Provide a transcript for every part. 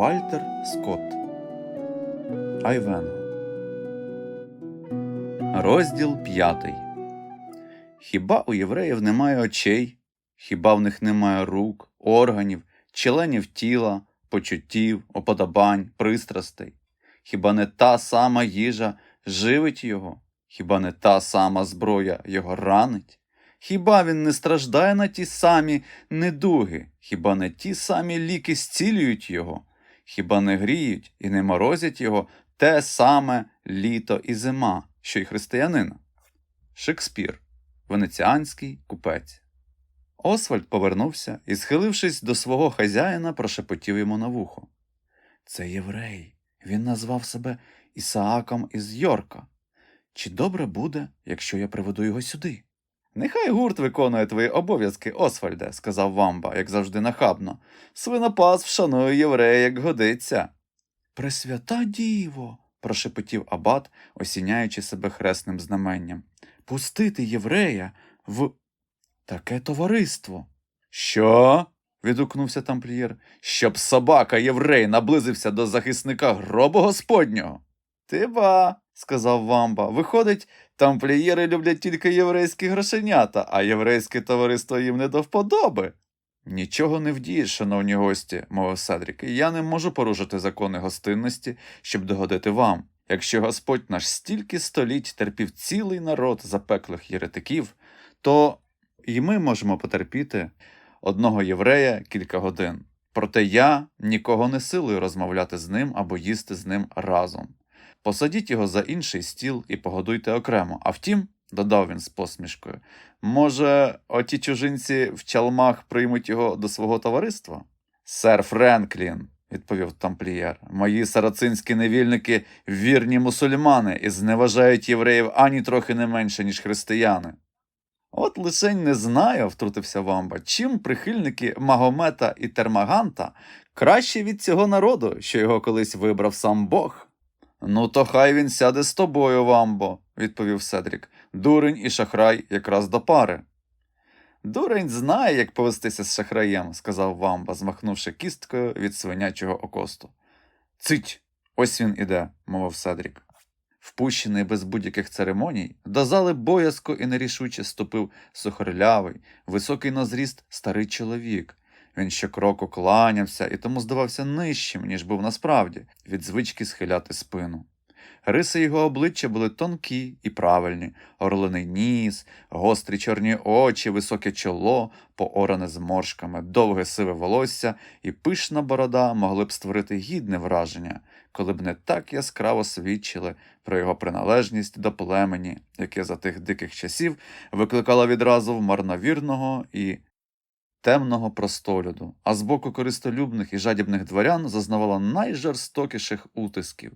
Вальтер Скотт Айвенго Розділ п'ятий Хіба у євреїв немає очей? Хіба в них немає рук, органів, членів тіла, почуттів, оподобань, пристрастей? Хіба не та сама їжа живить його? Хіба не та сама зброя його ранить? Хіба він не страждає на ті самі недуги? Хіба не ті самі ліки зцілюють його? Хіба не гріють і не морозять його те саме літо і зима, що й християнина? Шекспір, венеціанський купець. Освальд повернувся і, схилившись до свого хазяїна, прошепотів йому на вухо. Це єврей. Він назвав себе Ісааком із Йорка. Чи добре буде, якщо я приведу його сюди? Нехай гурт виконує твої обов'язки, Освальде, сказав Вамба, як завжди нахабно. Свинопас вшанує єврея, як годиться. Пресвята діво, прошепотів абат, осіняючи себе хресним знаменням. Пустити єврея в таке товариство. Що? відгукнувся тамплієр. Щоб собака єврей наблизився до захисника гробу господнього. Ти ба, сказав Вамба. Виходить, тамплієри люблять тільки єврейські грошенята, а єврейське товариство їм не до вподоби. Нічого не вдієш, шановні гості, мовив Седрік, і я не можу порушити закони гостинності, щоб догодити вам. Якщо Господь наш стільки століть терпів цілий народ запеклих єретиків, то і ми можемо потерпіти одного єврея кілька годин. Проте я нікого не силою розмовляти з ним або їсти з ним разом. Посадіть його за інший стіл і погодуйте окремо. А втім, додав він з посмішкою, може, оті чужинці в чалмах приймуть його до свого товариства? Сер Френклін, відповів тамплієр, мої сарацинські невільники вірні мусульмани і зневажають євреїв ані трохи не менше, ніж християни. От лишень не знаю, втрутився Вамба, чим прихильники Магомета і Термаганта краще від цього народу, що його колись вибрав сам Бог. Ну, то хай він сяде з тобою, Вамбо, відповів Седрік. Дурень і шахрай якраз до пари. Дурень знає, як повестися з шахраєм, сказав Вамба, змахнувши кісткою від свинячого окосту. Цить, ось він іде, мовив Седрік. Впущений без будь-яких церемоній, до зали боязко і нерішуче ступив сухорлявий, високий на зріст старий чоловік. Він щокроку кланявся і тому здавався нижчим, ніж був насправді, від звички схиляти спину. Риси його обличчя були тонкі і правильні, орлиний ніс, гострі чорні очі, високе чоло, пооране зморшками, довге сиве волосся і пишна борода могли б створити гідне враження, коли б не так яскраво свідчили про його приналежність до племені, яке за тих диких часів викликало відразу в марновірного і темного простолюду, а з боку користолюбних і жадібних дворян зазнавало найжорстокіших утисків.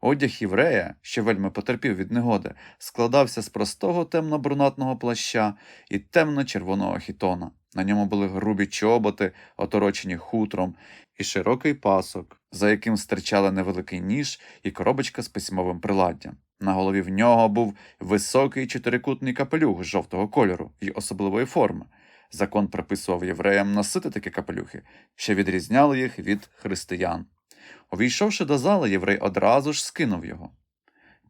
Одяг єврея, що вельми потерпів від негоди, складався з простого темно-брунатного плаща і темно-червоного хітона. На ньому були грубі чоботи, оторочені хутром, і широкий пасок, за яким стирчали невеликий ніж і коробочка з письмовим приладдям. На голові в нього був високий чотирикутний капелюх жовтого кольору і особливої форми. Закон приписував євреям носити такі капелюхи, що відрізняли їх від християн. Увійшовши до зали, єврей одразу ж скинув його.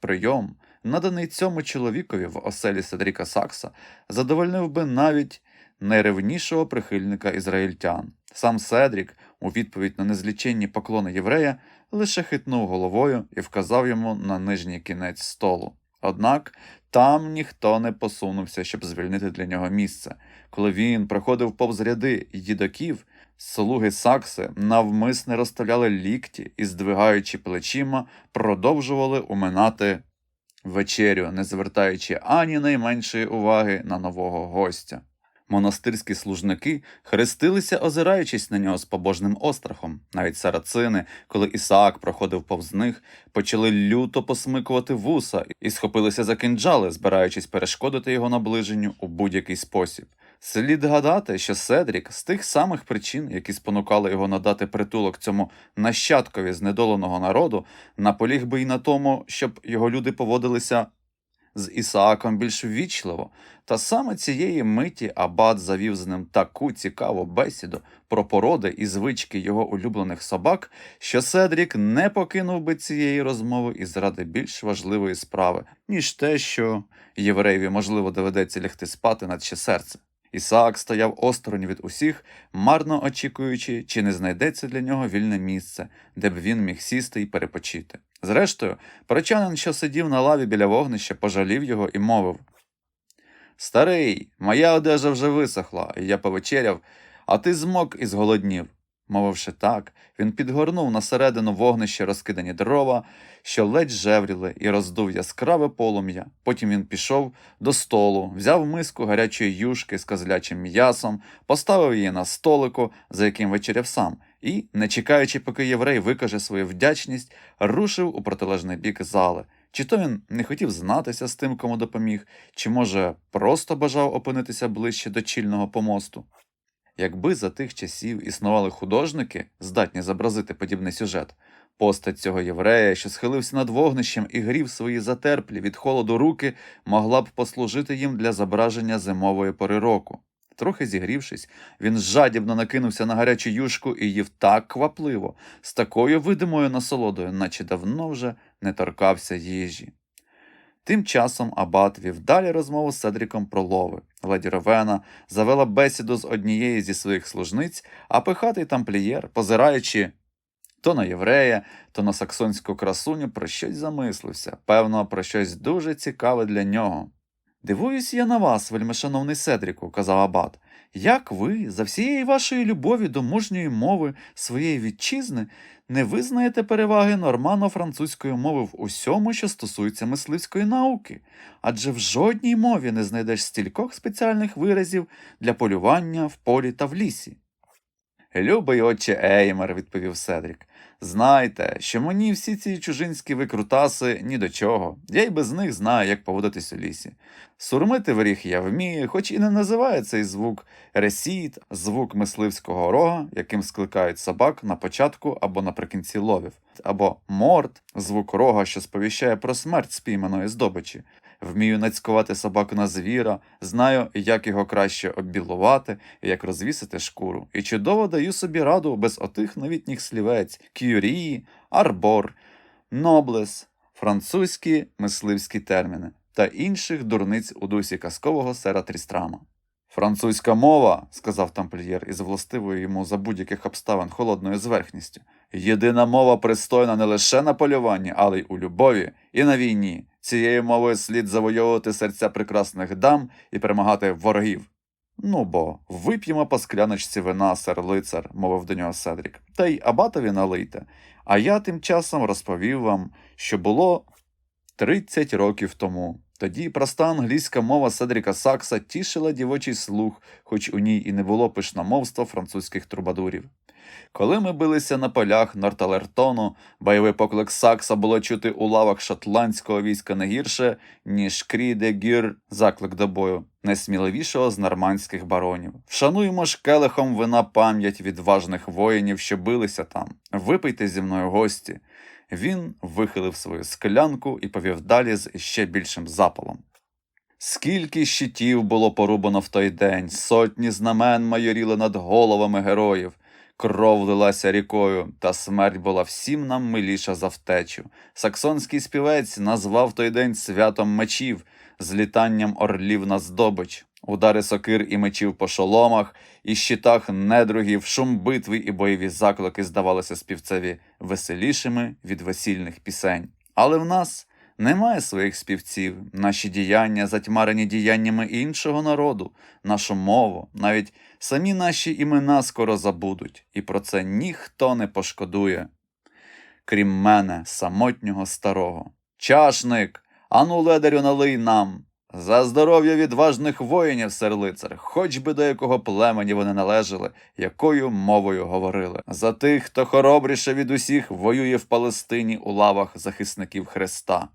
Прийом, наданий цьому чоловікові в оселі Седріка Сакса, задовольнив би навіть найревнішого прихильника ізраїльтян. Сам Седрік, у відповідь на незліченні поклони єврея, лише хитнув головою і вказав йому на нижній кінець столу. Однак там ніхто не посунувся, щоб звільнити для нього місце. Коли він проходив повз ряди їдоків, слуги Сакси навмисне розставляли лікті і, здвигаючи плечима, продовжували уминати вечерю, не звертаючи ані найменшої уваги на нового гостя. Монастирські служники хрестилися, озираючись на нього з побожним острахом. Навіть сарацини, коли Ісаак проходив повз них, почали люто посмикувати вуса і схопилися за кинджали, збираючись перешкодити його наближенню у будь-який спосіб. Слід гадати, що Седрік з тих самих причин, які спонукали його надати притулок цьому нащадкові знедоленого народу, наполіг би й на тому, щоб його люди поводилися з Ісааком більш ввічливо, та саме цієї миті Абат завів з ним таку цікаву бесіду про породи і звички його улюблених собак, що Седрік не покинув би цієї розмови і заради більш важливої справи, ніж те, що євреєві, можливо, доведеться лягти спати наче серце. Ісаак стояв осторонь від усіх, марно очікуючи, чи не знайдеться для нього вільне місце, де б він міг сісти і перепочити. Зрештою, прочанин, що сидів на лаві біля вогнища, пожалів його і мовив Старий, моя одежа вже висохла, і я повечеряв, а ти змок і зголоднів. Мовивши так, він підгорнув на середину вогнища розкидані дрова, що ледь жевріли, і роздув яскраве полум'я. Потім він пішов до столу, взяв миску гарячої юшки з козлячим м'ясом, поставив її на столику, за яким вечеряв сам, і, не чекаючи, поки єврей викаже свою вдячність, рушив у протилежний бік зали. Чи то він не хотів знатися з тим, кому допоміг, чи, може, просто бажав опинитися ближче до чільного помосту. Якби за тих часів існували художники, здатні зобразити подібний сюжет, постать цього єврея, що схилився над вогнищем і грів свої затерплі від холоду руки, могла б послужити їм для зображення зимової пори року. Трохи зігрівшись, він жадібно накинувся на гарячу юшку і їв так квапливо, з такою видимою насолодою, наче давно вже не торкався їжі. Тим часом Абат вів далі розмову з Седріком про лови. Леді Ровена завела бесіду з однієї зі своїх служниць, а пихатий тамплієр, позираючи то на єврея, то на саксонську красуню, про щось замислився, певно, про щось дуже цікаве для нього. Дивуюсь я на вас, вельмишановний Седріку, казав Абат. Як ви, за всієї вашої любові до мужньої мови своєї вітчизни, не визнаєте переваги нормано-французької мови в усьому, що стосується мисливської науки, адже в жодній мові не знайдеш стількох спеціальних виразів для полювання в полі та в лісі. Любий отче Еймер, відповів Седрік. Знайте, що мені всі ці чужинські викрутаси ні до чого. Я й без них знаю, як поводитись у лісі. Сурмити в я вмію, хоч і не називає цей звук ресіт, звук мисливського рога, яким скликають собак на початку або наприкінці ловів, або морд, звук рога, що сповіщає про смерть спійманої здобичі. Вмію нацькувати собаку на звіра, знаю, як його краще оббілувати, як розвісити шкуру, і чудово даю собі раду без отих новітніх слівець кюрії, арбор, ноблес, французькі мисливські терміни та інших дурниць у дусі казкового сера Трістрама. Французька мова, сказав тамплієр із властивою йому за будь-яких обставин холодною зверхністю, єдина мова пристойна не лише на полюванні, але й у любові і на війні. Цією мовою слід завойовувати серця прекрасних дам і перемагати ворогів. Ну бо вип'ємо по скляночці вина, сер лицар, мовив до нього Седрік, та й абатові налийте. А я тим часом розповів вам, що було 30 років тому. Тоді проста англійська мова Седріка Сакса тішила дівочий слух, хоч у ній і не було пишномовства французьких трубадурів. Коли ми билися на полях Норталертону, бойовий поклик Сакса було чути у лавах шотландського війська не гірше, ніж крі де гір заклик до бою, найсміливішого з нормандських баронів. Вшануємо ж келихом вина пам'ять відважних воїнів, що билися там. Випийте зі мною гості. Він вихилив свою склянку і повів далі з ще більшим запалом. Скільки щитів було порубано в той день, сотні знамен майоріли над головами героїв. Кров лилася рікою, та смерть була всім нам миліша за втечу. Саксонський співець назвав той день святом мечів, злітанням орлів на здобич. Удари сокир і мечів по шоломах, і щитах недругів, шум битви і бойові заклики здавалися співцеві веселішими від весільних пісень. Але в нас немає своїх співців, наші діяння затьмарені діяннями іншого народу, нашу мову, навіть самі наші імена скоро забудуть, і про це ніхто не пошкодує. Крім мене, самотнього старого. Чашник, ану ледарю налий нам. За здоров'я відважних воїнів, сер лицар, хоч би до якого племені вони належали, якою мовою говорили. За тих, хто хоробріше від усіх воює в Палестині у лавах захисників Христа.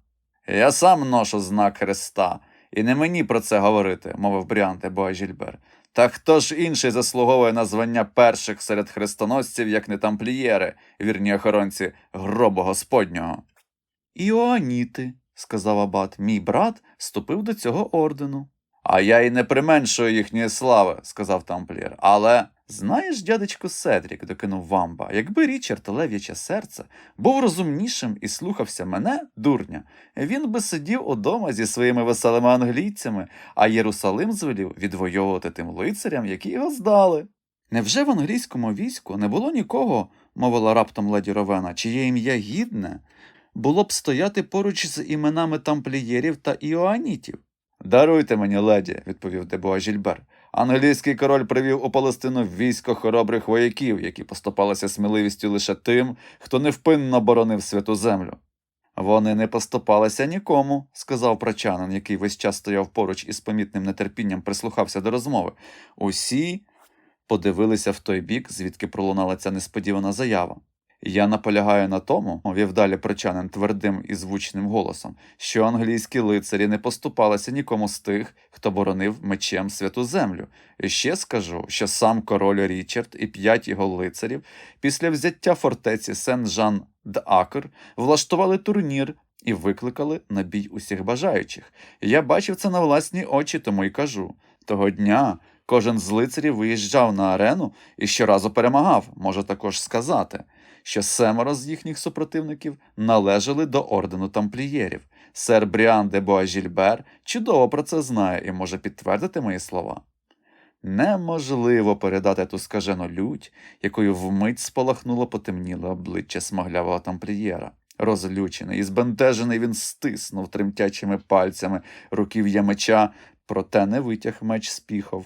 Я сам ношу знак Христа, і не мені про це говорити, мовив Бріанте Боажільбер. Та хто ж інший заслуговує на звання перших серед хрестоносців, як не тамплієри, вірні охоронці гробу Господнього? Іоаніти, сказав абат, мій брат вступив до цього ордену. А я й не применшую їхньої слави, сказав тамплієр. Але знаєш, дядечко Седрік, докинув вамба, якби Річард Лев'яче серце був розумнішим і слухався мене, дурня, він би сидів удома зі своїми веселими англійцями, а Єрусалим звелів відвоювати тим лицарям, які його здали. Невже в англійському війську не було нікого, мовила раптом леді Ровена, чиє ім'я гідне, було б стояти поруч з іменами тамплієрів та іоанітів? Даруйте мені, леді, відповів Дебуа Жільбер. Англійський король привів у Палестину військо хоробрих вояків, які поступалися сміливістю лише тим, хто невпинно боронив святу землю. Вони не поступалися нікому, сказав прочанин, який весь час стояв поруч і з помітним нетерпінням прислухався до розмови. Усі подивилися в той бік, звідки пролунала ця несподівана заява. Я наполягаю на тому, мовив далі прочанин твердим і звучним голосом, що англійські лицарі не поступалися нікому з тих, хто боронив мечем святу землю. І ще скажу, що сам король Річард і п'ять його лицарів після взяття фортеці Сен-Жан d'Акр влаштували турнір і викликали на бій усіх бажаючих. Я бачив це на власні очі, тому й кажу. Того дня кожен з лицарів виїжджав на арену і щоразу перемагав, можу також сказати що семеро з їхніх супротивників належали до ордену тамплієрів. Сер Бріан де Боажільбер чудово про це знає і може підтвердити мої слова. Неможливо передати ту скажену лють, якою вмить спалахнуло потемніле обличчя смаглявого тамплієра. Розлючений і збентежений він стиснув тремтячими пальцями руків'я меча, проте не витяг меч з піхов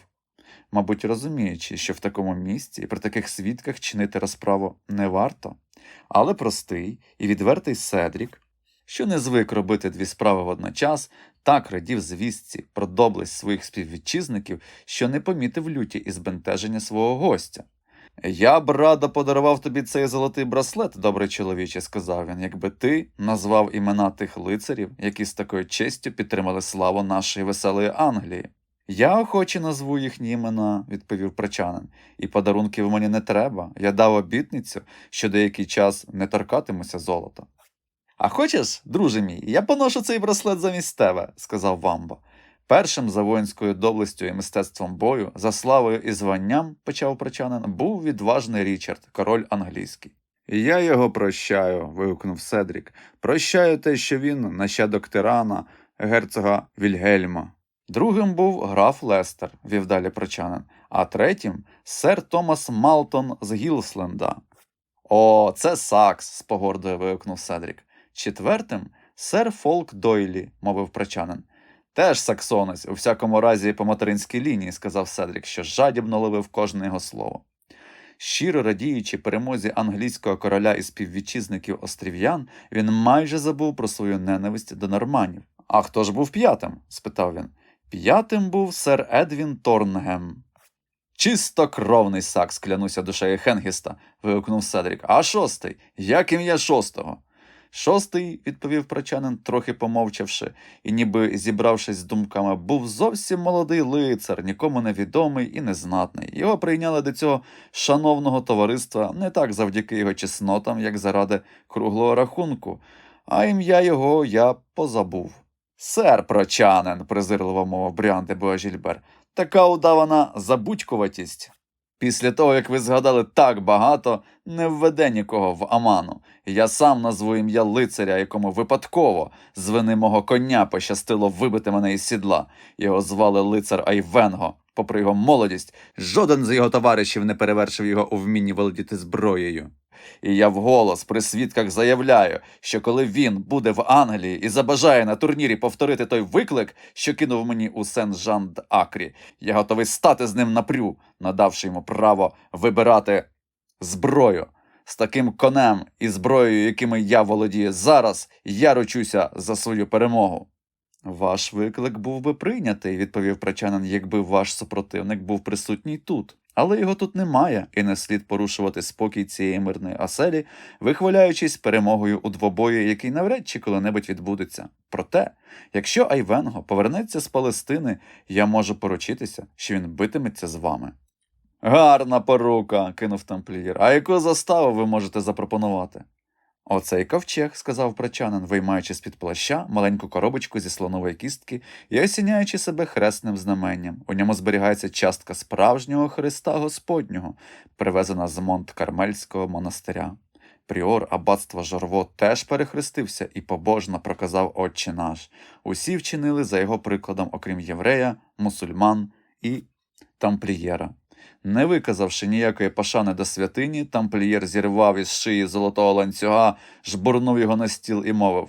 мабуть, розуміючи, що в такому місці і при таких свідках чинити розправу не варто. Але простий і відвертий Седрік, що не звик робити дві справи водночас, так радів звістці про доблесть своїх співвітчизників, що не помітив люті і збентеження свого гостя. Я б радо подарував тобі цей золотий браслет, добрий чоловіче, сказав він, якби ти назвав імена тих лицарів, які з такою честю підтримали славу нашої веселої Англії. Я охоче назву їхні імена, відповів прочанин, і подарунків мені не треба. Я дав обітницю, що деякий час не торкатимуся золота. А хочеш, друже мій, я поношу цей браслет замість тебе, сказав Вамба. Першим за воїнською доблестю і мистецтвом бою, за славою і званням, почав прочанин, був відважний Річард, король англійський. Я його прощаю. вигукнув Седрік. Прощаю те, що він нащадок тирана, герцога Вільгельма. Другим був граф Лестер, вів далі прочанин, а третім сер Томас Малтон з Гілсленда. О, це Сакс, з погордою вигукнув Седрік. Четвертим сер Фолк Дойлі, мовив прочанин. Теж саксонець, у всякому разі по материнській лінії, сказав Седрік, що жадібно ловив кожне його слово. Щиро радіючи перемозі англійського короля і співвітчизників острів'ян, він майже забув про свою ненависть до норманів. А хто ж був п'ятим? спитав він. П'ятим був сер Едвін Торнгем. Чистокровний сакс, клянуся душею Хенгіста, вигукнув Седрік. А шостий? Як ім'я шостого? Шостий, відповів прочанин, трохи помовчавши, і, ніби зібравшись з думками, був зовсім молодий лицар, нікому невідомий і незнатний. Його прийняли до цього шановного товариства не так завдяки його чеснотам, як заради круглого рахунку, а ім'я його я позабув. Сер прочанин, презирливо мовив Бріан де Боажільбер, така удавана забудькуватість. Після того, як ви згадали так багато, не введе нікого в Аману. Я сам назву ім'я лицаря, якому випадково з вини мого коня пощастило вибити мене із сідла. Його звали лицар Айвенго. Попри його молодість, жоден з його товаришів не перевершив його у вмінні володіти зброєю. І я вголос при свідках заявляю, що коли він буде в Англії і забажає на турнірі повторити той виклик, що кинув мені у Сен-Жан-Акрі, я готовий стати з ним напрю, надавши йому право вибирати зброю. З таким конем і зброєю, якими я володію зараз, я ручуся за свою перемогу. Ваш виклик був би прийнятий, відповів прочанин, якби ваш супротивник був присутній тут. Але його тут немає, і не слід порушувати спокій цієї мирної оселі, вихваляючись перемогою у двобої, який навряд чи коли-небудь відбудеться. Проте, якщо Айвенго повернеться з Палестини, я можу поручитися, що він битиметься з вами. Гарна порука, кинув тамплієр. А яку заставу ви можете запропонувати? Оцей ковчег, сказав прочанин, виймаючи з-під плаща маленьку коробочку зі слонової кістки і осіняючи себе хресним знаменням. У ньому зберігається частка справжнього Христа Господнього, привезена з Монт Кармельського монастиря. Пріор аббатства Жорво теж перехрестився і побожно проказав Отче наш. Усі вчинили за його прикладом, окрім єврея, мусульман і тамплієра. Не виказавши ніякої пошани до святині, тамплієр зірвав із шиї золотого ланцюга, жбурнув його на стіл і мовив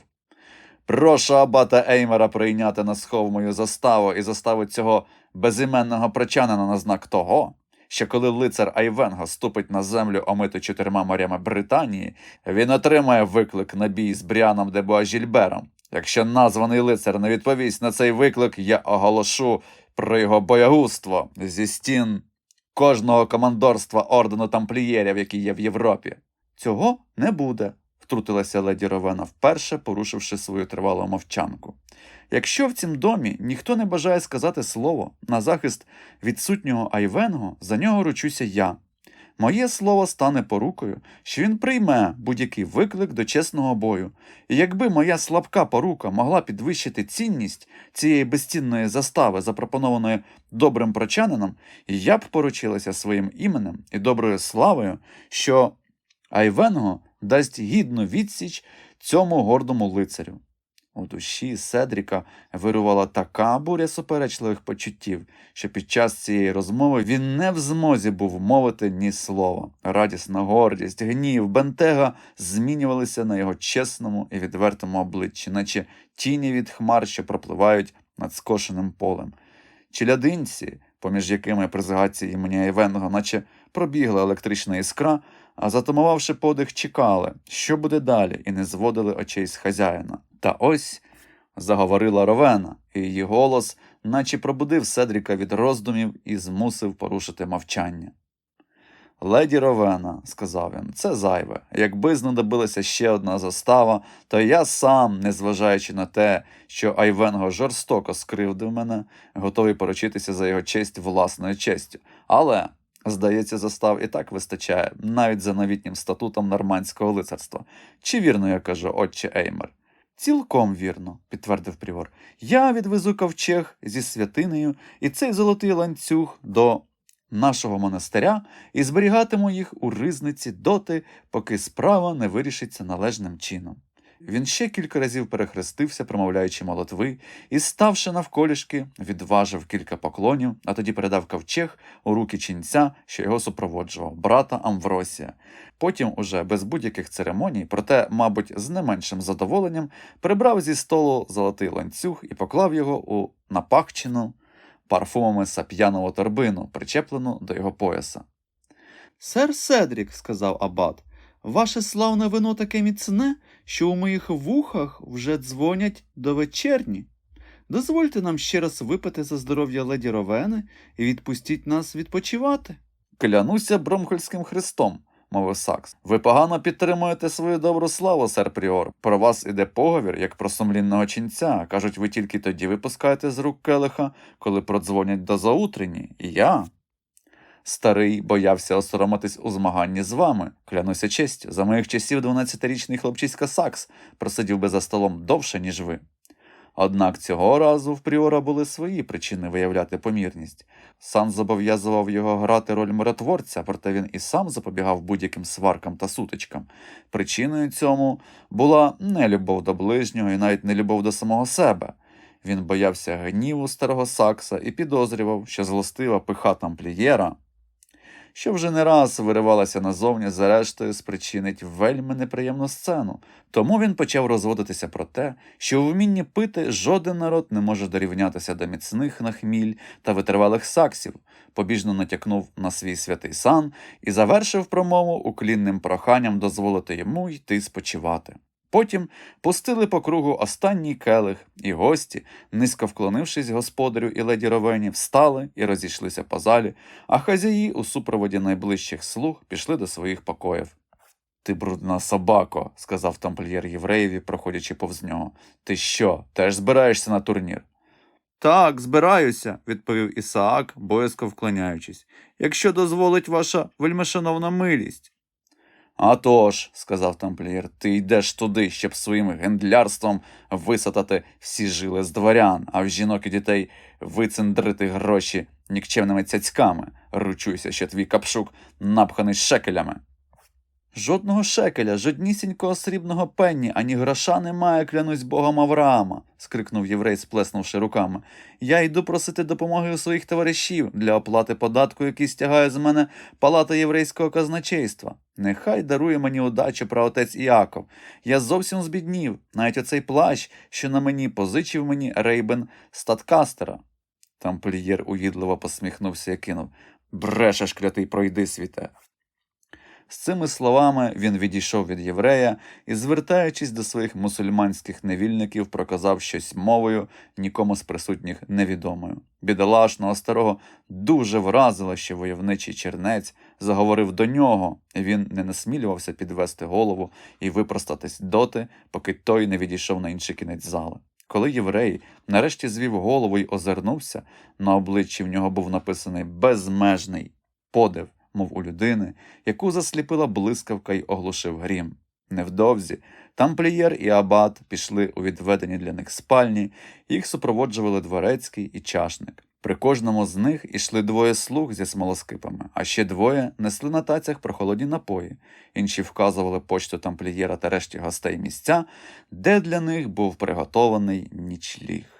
Прошу абата Еймера прийняти на схов мою заставу і заставу цього безіменного прочанина на знак того, що коли лицар Айвенго ступить на землю, омиту чотирма морями Британії, він отримає виклик на бій з Бріаном де Буажільбером. Якщо названий лицар не відповість на цей виклик, я оголошу про його боягузтво зі стін кожного командорства ордену тамплієрів, які є в Європі. Цього не буде, втрутилася леді Ровена, вперше порушивши свою тривалу мовчанку. Якщо в цім домі ніхто не бажає сказати слово на захист відсутнього Айвенго, за нього ручуся я. Моє слово стане порукою, що він прийме будь-який виклик до чесного бою. І якби моя слабка порука могла підвищити цінність цієї безцінної застави, запропонованої добрим прочанином, я б поручилася своїм іменем і доброю славою, що Айвенго дасть гідну відсіч цьому гордому лицарю. У душі Седріка вирувала така буря суперечливих почуттів, що під час цієї розмови він не в змозі був мовити ні слова. Радісна гордість, гнів, бентега змінювалися на його чесному і відвертому обличчі, наче тіні від хмар, що пропливають над скошеним полем. Челядинці, поміж якими при згадці імені Айвенго, наче пробігла електрична іскра, а затамувавши подих, чекали, що буде далі, і не зводили очей з хазяїна. Та ось заговорила Ровена, і її голос, наче пробудив Седріка від роздумів і змусив порушити мовчання. Леді Ровена, сказав він, це зайве. Якби знадобилася ще одна застава, то я сам, незважаючи на те, що Айвенго жорстоко скривдив мене, готовий поручитися за його честь власною честю. Але, здається, застав і так вистачає, навіть за новітнім статутом нормандського лицарства. Чи вірно я кажу, отче Еймер? Цілком вірно, підтвердив Прівор. Я відвезу ковчег зі святинею і цей золотий ланцюг до нашого монастиря і зберігатиму їх у ризниці доти, поки справа не вирішиться належним чином. Він ще кілька разів перехрестився, промовляючи молотви, і, ставши навколішки, відважив кілька поклонів, а тоді передав ковчег у руки ченця, що його супроводжував, брата Амвросія. Потім, уже без будь-яких церемоній, проте, мабуть, з не меншим задоволенням, прибрав зі столу золотий ланцюг і поклав його у напахчену парфумами сап'янову торбину, причеплену до його пояса. Сер Седрік, сказав абат, ваше славне вино таке міцне, що у моїх вухах вже дзвонять до вечерні. Дозвольте нам ще раз випити за здоров'я леді Ровени і відпустіть нас відпочивати. Клянуся Бромхольським Христом, мовив Сакс. Ви погано підтримуєте свою добру славу, сер Пріор. Про вас іде поговір, як про сумлінного ченця. Кажуть, ви тільки тоді випускаєте з рук келиха, коли продзвонять до заутрені. І я. Старий боявся осоромитись у змаганні з вами. Клянуся честю, за моїх часів 12-річний хлопчиська Сакс просидів би за столом довше, ніж ви. Однак цього разу в Пріора були свої причини виявляти помірність. Сан зобов'язував його грати роль миротворця, проте він і сам запобігав будь-яким сваркам та сутичкам. Причиною цьому була не любов до ближнього і навіть не любов до самого себе. Він боявся гніву старого Сакса і підозрював, що злостива пиха тамплієра, що вже не раз виривалася назовні, зрештою спричинить вельми неприємну сцену. Тому він почав розводитися про те, що у вмінні пити жоден народ не може дорівнятися до міцних на хміль та витривалих саксів, побіжно натякнув на свій святий сан і завершив промову уклінним проханням дозволити йому йти спочивати. Потім пустили по кругу останній келих, і гості, низько вклонившись господарю і леді Ровені, встали і розійшлися по залі, а хазяї у супроводі найближчих слуг пішли до своїх покоїв. Ти брудна собако, сказав тамплієр євреєві, проходячи повз нього. Ти що, теж збираєшся на турнір? Так, збираюся, відповів Ісаак, боязко вклоняючись, якщо дозволить ваша вельмишановна милість. «А тож», – сказав тамплієр, ти йдеш туди, щоб своїм гендлярством висатати всі жили з дворян, а в жінок і дітей вицендрити гроші нікчемними цяцьками. Ручуйся, що твій капшук напханий шекелями. Жодного шекеля, жоднісінького срібного пенні, ані гроша немає, клянусь богом Авраама, скрикнув єврей, сплеснувши руками. Я йду просити допомоги у своїх товаришів для оплати податку, який стягає з мене палата єврейського казначейства. Нехай дарує мені удачу праотець Іаков. Я зовсім збіднів, навіть оцей плащ, що на мені позичив мені Рейбен Статкастера. Тамплієр угідливо посміхнувся і кинув Брешеш, клятий, пройди світе. З цими словами він відійшов від єврея і, звертаючись до своїх мусульманських невільників, проказав щось мовою, нікому з присутніх невідомою. Бідолашного старого дуже вразило, що войовничий чернець заговорив до нього, і він не насмілювався підвести голову і випростатись доти, поки той не відійшов на інший кінець зали. Коли єврей нарешті звів голову й озирнувся, на обличчі в нього був написаний безмежний подив, мов у людини, яку засліпила блискавка й оглушив грім. Невдовзі тамплієр і абат пішли у відведені для них спальні, їх супроводжували дворецький і чашник. При кожному з них ішли двоє слуг зі смолоскипами, а ще двоє несли на тацях прохолодні напої. Інші вказували почту тамплієра та решті гостей місця, де для них був приготований нічліг.